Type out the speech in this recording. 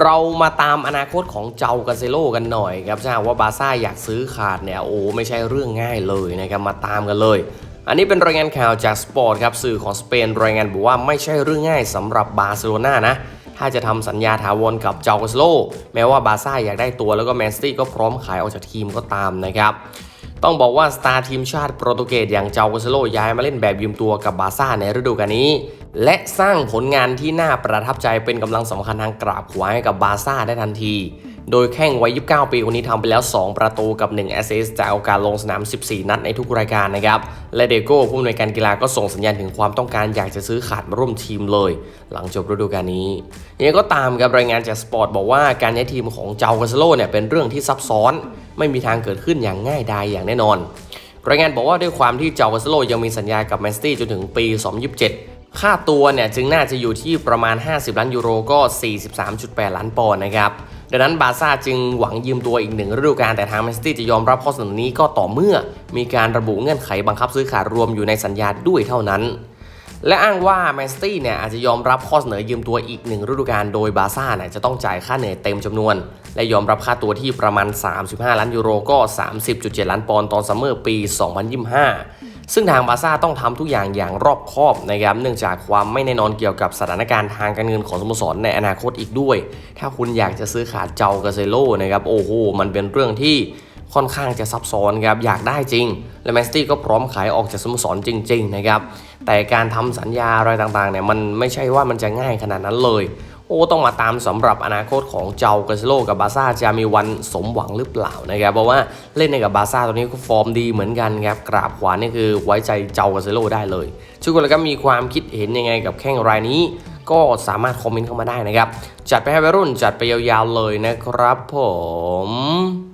เรามาตามอนาคตของเจ้ากาเซโลกันหน่อยครับถ้าหากว่าบาซ่าอยากซื้อขาดเนี่ยโอ้ไม่ใช่เรื่องง่ายเลยนะครับมาตามกันเลย อันนี้เป็นรายงานข่าวจากสปอร์ตครับสื่อของสเปนรายงานบอกว่าไม่ใช่เรื่องง่ายสำหรับบาร์เซโลนานะถ้าจะทำสัญญาถาวรกับเจ้ากาเซโลแม้ว่าบาซ่าอยากได้ตัวแล้วก็แมนซิตี้ก็พร้อมขายออกจากทีมก็ตามนะครับ ต้องบอกว่าสตาร์ทีมชาติโปรตุเกสอย่างเจ้ากเซโลย้ายมาเล่นแบบยืมตัวกับบาร์ซ่าในฤดูกาลนี้ และสร้างผลงานที่น่าประทับใจเป็นกำลังสำคัญทางกราบขวาให้กับบาร์ซ่าได้ทันที โดยแข้งวัย 29 ปีคนนี้ทำไปแล้ว 2 ประตูกับ 1 แอสซิสต์จากโอกาสลงสนาม 14 นัดในทุกรายการนะครับ และเดโก้ผู้อำนวยการกีฬาก็ส่งสัญญาณถึงความต้องการอยากจะซื้อขาดมาร่วมทีมเลย หลังจบฤดูกาลนี้ยังก็ตามครับรายงานจากสปอร์ตบอกว่าการย้ายทีมของเจ้ากาเซโลเนี่ยเป็นเรื่องที่ซับซ้อนไม่มีทางเกิดขึ้นอย่างง่ายดายอย่างแน่นอน รายงานบอกว่าด้วยความที่เจ้ากาเซโลยังมีสัญญากับแมนซิตี้จนถึงปี 2027 ค่าตัวเนี่ยจึงน่าจะอยู่ที่ประมาณ 50 ล้านยูโรก็ 43.8 ล้านปอนด์นะครับดังนั้นบาซ่าจึงหวังยืมตัวอีกหนึ่งฤดูกาลแต่ทางแมนซิตี้จะยอมรับข้อเสนอนี้ก็ต่อเมื่อ มีการระบุเงื่อนไขบังคับซื้อขาดรวมอยู่ในสัญญาด้วยเท่านั้น และอ้างว่าแมนซิตี้เนี่ยอาจจะยอมรับข้อเสนอยืมตัวอีกหนึ่งฤดูกาลโดยบาร์ซ่าเนี่ยจะต้องจ่ายค่าเหนื่อยเต็มจำนวน และยอมรับค่าตัวที่ประมาณ 35 ล้านยูโรก็ 30.7 ล้านปอนด์ตอนซัมเมอร์ปี 2025 ซึ่งทางบาร์ซ่าต้องทำทุกอย่างอย่างรอบคอบนะครับเนื่องจากความไม่แน่นอนเกี่ยวกับสถานการณ์ทางการเงินของสโมสรในอนาคตอีกด้วย ถ้าคุณอยากจะซื้อขาดเจ้ากาเซโลนะครับโอ้โหมันเป็นเรื่องที่ ค่อนข้างจะซับซ้อนครับอยากได้จริง และแมนซิตี้ก็พร้อมขายออกจากสโมสรจริง ๆ นะครับ แต่การทำสัญญาอะไรต่างๆเนี่ยมันไม่ใช่ว่ามันจะง่ายขนาดนั้นเลย โอ้ต้องมาตามสำหรับอนาคตของเจ้ากาเซโลกับบาซ่าจะมีวันสมหวังหรือเปล่านะครับเพราะว่าเล่นในกับบาซ่าตอนนี้ก็ฟอร์มดีเหมือนกันครับกราบขวานี่คือไว้ใจเจ้ากาเซโลได้เลยทุกคนแล้วก็มีความคิดเห็นยังไงกับแข้งรายนี้ก็สามารถคอมเมนต์เข้ามาได้นะครับ จัดไปให้วัยรุ่นจัดไปยาวๆเลยนะครับผม